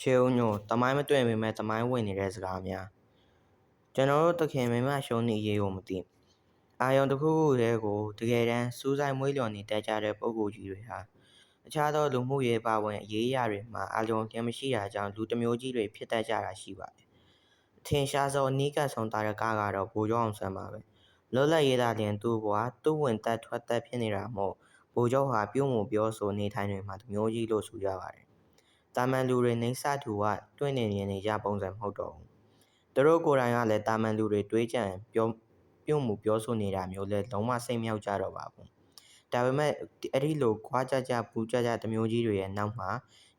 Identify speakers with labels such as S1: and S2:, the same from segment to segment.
S1: ခြေဦးညိုတမိုင်းမတွေ့ပေမဲ့တမိုင်းဝင်နေတဲ့စကားများကျွန်တော်တို့တခင်မိမရှုံးနေအရေးကိုမသိအာယုံတစ်ခုခုတည်းကိုတကယ်တမ်းစူးစိုက်မွေးလျော်နေတတ်ကြတဲ့ပုံကိုယ်ကြီးတွေဟာအခြားသောလူမှုရေးပါဝင်အရေးအရာတွေမှာအာယုံတင်မရှိတာကြောင့်လူတစ်မျိုးကြီးတွေဖြစ်တတ်ကြတာရှိပါတယ်အထင်ရှားဆုံးအနီးကပ်ဆုံးတာရကကတော့ဘိုးကျောင်းအောင်ဆန်းပါပဲလွတ်လပ်ရေးသားတင်သူ့ဘဝသူ့ဝင်သက်ထွက်သက်ဖြစ်နေတာမို့ဘိုးကျောင်းဟာပြုံးမှုပြောဆိုနေထိုင်တွေမှာတစ်မျိုးကြီးလို့ဆိုကြပါတယ် တာမန်လူတွေနှိမ့်စသူကတွေ့နေနေနေကြပုံစံမဟုတ်တော့ဘူးသူတို့ကိုယ်တိုင်ကလည်းတာမန်လူတွေတွေးကြံပြောပြုံးမှုပြောဆိုနေတာမျိုးလဲလုံးဝစိတ်မြောက်ကြတော့ပါဘူးဒါပေမဲ့အဲ့ဒီလိုခွာကြကြပူကြကြတမျိုးကြီးတွေရဲ့နောက်မှာ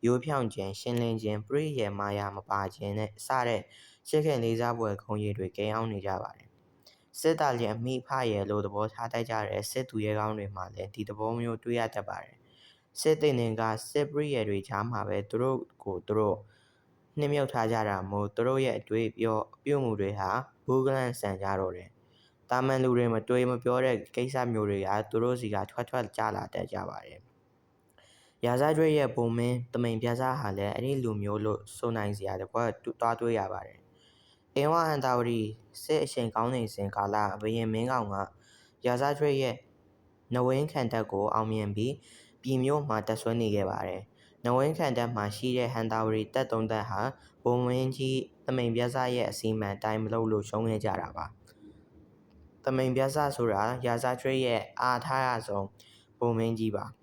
S1: ရိုးဖြောင်ခြင်းရှင်းလင်းခြင်းပရိယေမာယာမပါခြင်းနဲ့စတဲ့ရှစ်ခင်လေးစားပွဲခုံရည်တွေကိန်းအောင်နေကြပါတယ်စစ်သားလျက်မိဖရဲ့လို့သဘောထားတတ်ကြတဲ့စစ်သူရဲကောင်းတွေမှာလည်းဒီသဘောမျိုးတွေ့ရတတ်ပါတယ် စစ်တင်တင်ကစစ်ပရိယေတွေကြားမှာပဲသူတို့ကိုသူတို့နှိမ့်မြုပ်ထားကြတာမို့သူတို့ရဲ့အတွေ့ပြောပြုမှုတွေဟာဘူးကလန့်ဆန်ကြတော့တယ်။တာမန်လူတွေမတွေးမပြောတဲ့ကိစ္စမျိုးတွေကသူတို့စီကထွက်ထွက်ကြလာတတ်ကြပါတယ်။ရာဇကျွေးရဲ့ပုံမင်းတမိန်ပြဆားဟာလည်းအဲ့ဒီလူမျိုးလို့ဆိုနိုင်စရာတကွာတွားတွေးရပါတယ်။အင်းဝဟန်တာဝရီစစ်အချိန်ကောင်းနေစဉ်ကာလဘယင်မင်းကောင်ကရာဇကျွေးရဲ့နဝင်းခံတက်ကိုအောင်မြင်ပြီး ပြည်မျိုးမှာတက်ဆွဲနေခဲ့ပါတယ်။နဝင်းခံတက်မှာရှိတဲ့ဟန်တာဝရီတက်သုံးတက်ဟာဘုံဝင်းကြီးတမိန်ပြဆရဲ့အစီအမံတိုင်းမလုပ်လို့ရှုံးခဲ့ကြတာပါ။တမိန်ပြဆဆိုတာရာဇထွေးရဲ့အားထားရဆုံးဘုံမင်းကြီးပါ။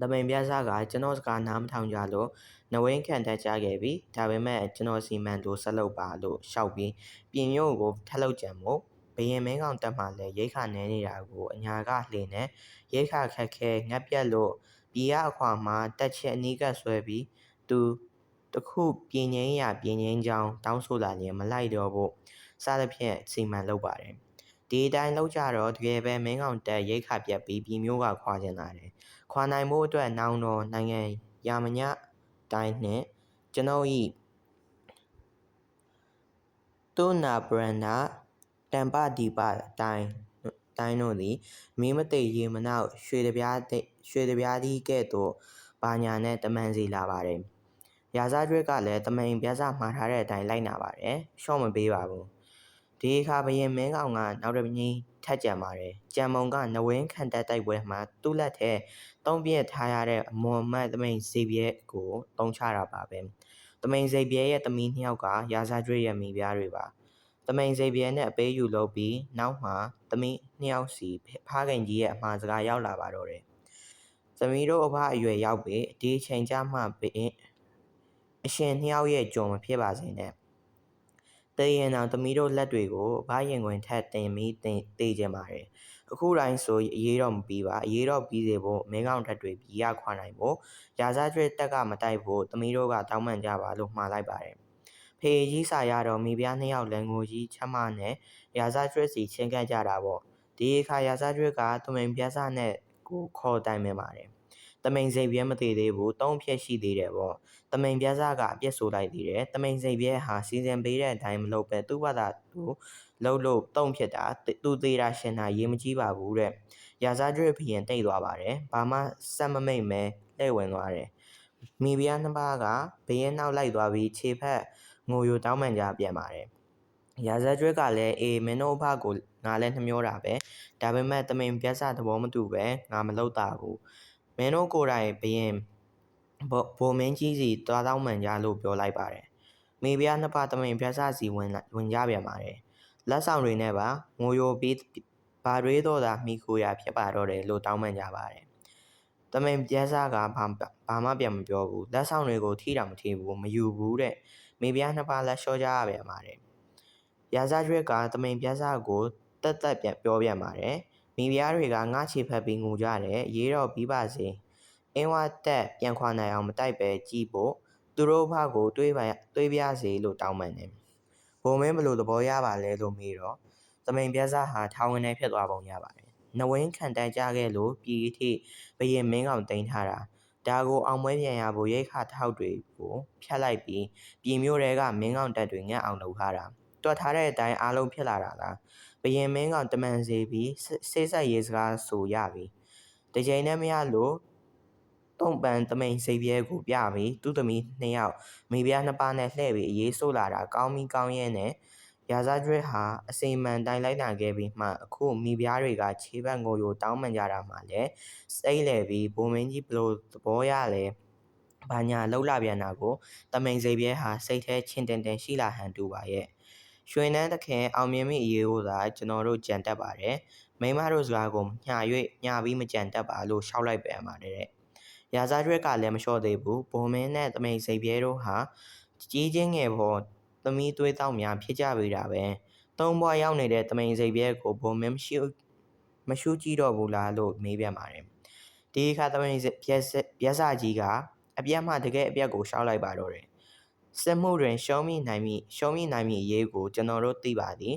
S1: တမိန်ပြဆကကျွန်တော်စကားနားမထောင်ကြလို့နဝင်းခံတက်ကြခဲ့ပြီဒါပေမဲ့ကျွန်တော်စီမံတို့ဆက်လုပ်ပါလို့ရှောက်ပြီးပြင်မျိုးကိုထက်လောက်ကြံမို့ ဘယင်မင်းကောင်တက်မှလည်းရိတ်ခါနဲနေတာကိုအညာကလှေနဲ့ရိတ်ခါခက်ခဲငက်ပြက်လို့ပြည်ရအခွာမှာတက်ချက်အနီးကပ်ဆွဲပြီးသူတခုပြင်းငိမ့်ရပြင်းငိမ့်ကြောင်းတောင်းဆိုလာရင်မလိုက်တော့ဖို့စသဖြင့်စီမံလုပ်ပါတယ်ဒီအတိုင်းလောက်ကြတော့တကယ်ပဲမင်းကောင်တက်ရိတ်ခါပြက်ပြီးပြည်မျိုးကခွာကျင်လာတယ်ခွာနိုင်ဖို့အတွက်နောင်တော်နိုင်ငံရာမညတိုင်းနှင့်ကျွန်ုပ်ဤတုနာဘရန္နာ တံပဒီပတိုင်းတိုင်းတို့သည်မင်းမသိရေမနောက်ရွှေတပြားရွှေတပြားသီးကဲ့သို့ဘာညာနဲ့တမန်စီလာပါတယ်။ရာဇကျွဲကလည်းတမိန်ပြဿမှားထားတဲ့အတိုင်းလိုက်နာပါတယ်။ရှော့မပေးပါဘူး။ဒီအခါဘရင်မင်းကောင်ကနောက်တစ်ကြီးထက်ကြံပါတယ်။ကြံမုံကနဝင်းခံတက်တိုက်ပွဲမှာသူ့လက်ထဲတုံးပြက်ထားရတဲ့အမွန်မတ်တမိန်ဇေဘရဲကိုတုံးချတာပါပဲ။တမိန်ဇေဘရဲရဲ့တမီးနှစ်ယောက်ကရာဇကျွဲရဲ့မိဖုရားတွေပါ။။ တမိန်စိတ်ပြဲနဲ့အပေးယူလုပ်ပြီးနောက်မှသမီးနှစ်ယောက်စီဖားခင်ကြီးရဲ့အမှားစကားရောက်လာပါတော့တယ်။သမီးတို့အဖအရွယ်ရောက်ပြီဒီအချိန်ကြမှပင်အရှင်နှစ်ယောက်ရဲ့ကြုံမဖြစ်ပါစေနဲ့။တည်ရင်တော့သမီးတို့လက်တွေကိုဘာရင်ဝင်ထက်တင်ပြီးတင်တေးကြပါတယ်။အခုတိုင်းဆိုအရေးတော့မပြီးပါအရေးတော့ပြီးစေဖို့မင်းကောင်တက်တွေပြီးရခွာနိုင်ဖို့ရာဇကျွဲတက်ကမတိုက်ဖို့သမီးတို့ကတောင်းပန်ကြပါလို့မှားလိုက်ပါတယ်။ ဖေကြီးစာရတော့မိဖုရားနှစ်ယောက်လန်ကိုကြီးချမနဲ့ရာဇကျွဲစီချင်းကပ်ကြတာပေါ့ဒီအခါရာဇကျွဲကတမိန်ပြဆနဲ့ကိုခေါ်တိုင်မြင်ပါတယ်တမိန်စိတ်ပြဲမသေးသေးဘူးတုံးဖြက်ရှိသေးတယ်ပေါ့တမိန်ပြဆကအပြစ်ဆိုလိုက်သေးတယ်တမိန်စိတ်ပြဲဟာစီစဉ်ပေးတဲ့အတိုင်းမလုပ်ပဲသူ့ဘာသာသူလှုပ်လို့တုံးဖြစ်တာသူသေးတာရှင်တာရေးမကြည့်ပါဘူးတဲ့ရာဇကျွဲဖီရင်တိတ်သွားပါတယ်ဘာမှစက်မမိတ်မဲလှည့်ဝင်သွားတယ်မိဖုရားနှစ်ပါးကဘယင်းနောက်လိုက်သွားပြီးခြေဖက် ငိုယိုတောင်းပန်ကြပြန်ပါတယ်။ရာဇကျွဲကလည်းအေးမင်းတို့အဖကိုငါလည်းနှမျောတာပဲ။ဒါပေမဲ့တမင်ပြတ်စသဘောမတူပဲငါမလုပ်တာဘူး။မင်းတို့ကိုယ်တိုင်ဘရင်ဘိုမင်းကြီးစီတွားတောင်းပန်ကြလို့ပြောလိုက်ပါတယ်။မိဖုရားနှစ်ပါးတမင်ပြတ်စစီဝင်ဝင်ကြပြန်ပါတယ်။လက်ဆောင်တွေနဲ့ပါငိုယိုပြီးဘာတွေတော့သာမိခိုရာဖြစ်ပါတော့တယ်လို့တောင်းပန်ကြပါတယ်။တမင်ပြက်စားကဘာဘာမှပြန်မပြောဘူးလက်ဆောင်တွေကိုထိတာမထိဘူးမယူဘူးတဲ့ မိဖုရားနှစ်ပါးလက်လျှော့ကြရပြန်ပါတယ်။ရာဇရွက်ကတမိန်ပြဆကိုတက်တက်ပြန်ပြောပြန်ပါတယ်။မိဖုရားတွေကငါချေဖက်ပြီးငိုကြတယ်ရေးတော့ပြီးပါစေ။အင်းဝတက်ပြန်ခွာနိုင်အောင်မတိုက်ပဲကြည့်ဖို့သူတို့ဘကိုတွေးပါတွေးပြစေလို့တောင်းပန်တယ်။ဘုံမင်းဘလို့သဘောရပါလဲလို့မေးတော့တမိန်ပြဆဟာထောင်ဝင်နေဖြစ်သွားပုံရပါတယ်။နဝင်းခံတန်းကြခဲ့လို့ပြည်ထိဘရင်မင်းကောင်တင်ထားတာ ဒါကိုအောင်ပွဲပြန်ရဖို့ရိတ်ခါထောက်တွေကိုဖြတ်လိုက်ပြီးပြည်မျိုးတွေကမင်းကောင်တက်တွေငတ်အောင်လုပ်ထားတာတွက်ထားတဲ့အတိုင်းအားလုံးဖြစ်လာတာလားဘရင်မင်းကောင်တမန်စီပြီးစိတ်ဆက်ရေးစကားဆိုရပြီတကြိမ်နဲ့မရလို့တုံပန်တမိန်စိတ်ပြဲကိုပြပြီးသူ့သမီးနှစ်ယောက်မိဖုရားနှစ်ပါးနဲ့လှည့်ပြီးအေးဆိုးလာတာကောင်းပြီးကောင်းရဲ့နဲ့ ရာဇကျွဲဟာ အစိမ်မှန်တိုင်းလိုက်လာခဲ့ပြီးမှ အခုမိဖုရားတွေကခြေဘက်ကိုရိုတောင်းပန်ကြတာမှလည်း စိတ်လေပြီးဘုံမင်းကြီးဘလို့သဘောရလဲဘာညာလှုပ်လာပြန်တာကိုတမိန်စိတ်ပြဲဟာ စိတ်แท้ချင်းတင်တင်ရှိလာဟန်တူပါရဲ့ရွှေနန်းသခင်အောင်မြင်မိအရေးကိုသာကျွန်တော်တို့ကြံတက်ပါတယ်မိမတို့စကားကိုညာ၍ညာပြီးမကြံတက်ပါလို့ရှောက်လိုက်ပြန်ပါတယ်တဲ့ရာဇကျွဲကလည်းမလျှော့သေးဘူးဘုံမင်းနဲ့တမိန်စိတ်ပြဲတို့ဟာကြီးချင်းငယ်ပေါ် သမီးသွေးတောက်များဖြစ်ကြပေတာပဲသုံးဘွားရောက်နေတဲ့တမိန်စိတ်ပြဲကိုဘုံမင်းမရှိမရှုကြည့်တော့ဘူးလားလို့မေးပြန်ပါတယ်ဒီအခါတမိန်ပြက်ပြက်စာကြီးကအပြက်မှတကယ်အပြက်ကိုရှောက်လိုက်ပါတော့တယ်စစ်မှုတွင်ရှုံးမိနိုင်မိရှုံးမိနိုင်မိအရေးကိုကျွန်တော်တို့သိပါသည်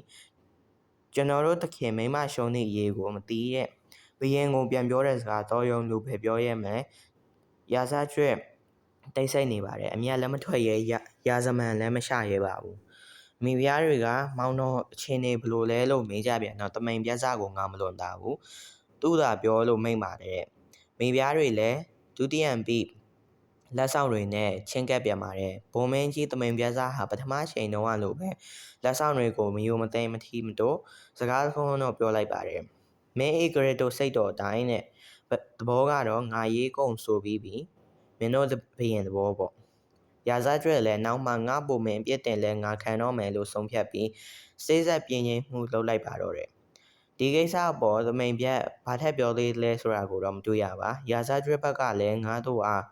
S1: ကျွန်တော်တို့တခင်မိမရှုံးသည့်အရေးကိုမသိတဲ့ဘယင်ကိုပြန်ပြောတဲ့စကားတော့ယုံလူပဲပြောရဲမယ်ရာဇကျွဲ့ တိတ်ဆိတ်နေပါတယ်အမြတ်လည်းမထွက်ရဲရာဇမန်လည်းမရှာရဲပါဘူးမိဖုရားတွေကမောင်တော်အချင်းနေဘလို့လဲလို့မေးကြပြန်တော့တမိန်ပြက်စားကိုငါမလွန်တာဘူးသူ့သာပြောလို့မိမ့်ပါတယ်မိဖုရားတွေလည်းဒုတိယံပိလက်ဆောင်တွေနဲ့ချင်းကပ်ပြန်ပါတယ်ဘုံမင်းကြီးတမိန်ပြက်စားဟာပထမချိန်တုန်းကလိုပဲလက်ဆောင်တွေကိုမယိုမသိမ်းမထီမတော့စကားသခုံးတော့ပြောလိုက်ပါတယ်မင်းအေဂရတိုစိတ်တော်တိုင်းနဲ့သဘောကတော့ငါရေးကုန်ဆိုပြီးပြီ မင်းတို့ဘယင်သဘောပေါ့ရာဇကျွဲ့လည်းနောက်မှငါပုံမင်းပြစ်တင်လဲငါခံတော့မယ်လို့ဆုံးဖြတ်ပြီးစိစက်ပြင်းချင်းမှုလုပ်လိုက်ပါတော့တယ်ဒီကိစ္စအပေါ်သမိန်ပြက်ဘာထက်ပြောသေးလဲဆိုတာကိုတော့မတွေ့ရပါရာဇကျွဲ့ဘက်ကလည်းငါတို့အား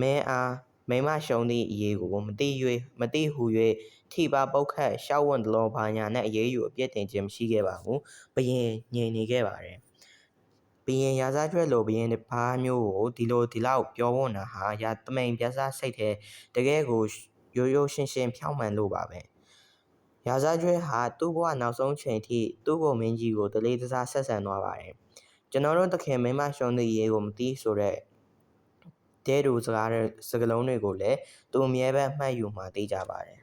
S1: မင်းအားမိမရှုံးသည့်အရေးကိုမတိ၍မတိဟု၍ထိပါပုတ်ခတ်ရှောက်ဝွန်တလောဘာညာနဲ့အရေးယူအပြစ်တင်ခြင်းမရှိခဲ့ပါဘူးဘယင်ငြိမ်နေခဲ့ပါတယ် ဘယင်ရာဇကျွဲ့လိုဘယင်ဘာမျိုးကိုဒီလိုဒီလောက်ပြောဝွန်တာဟာရာတမိန်ပြဆစိတ်တဲ့တကယ်ကိုရိုးရိုးရှင်းရှင်းဖြောင်းမှန်လို့ပါပဲရာဇကျွဲ့ဟာသူ့ဘဝနောက်ဆုံးချိန်ထိသူ့ဘုံမင်းကြီးကိုတလေးတစားဆက်ဆံသွားပါတယ်ကျွန်တော်တို့တခင်မိမရှုံးသည့်ရေကိုမသိဆိုတော့တဲတူစကားစကလုံးတွေကိုလည်းသူအမြဲပဲမှတ်ယူမှသိကြပါတယ်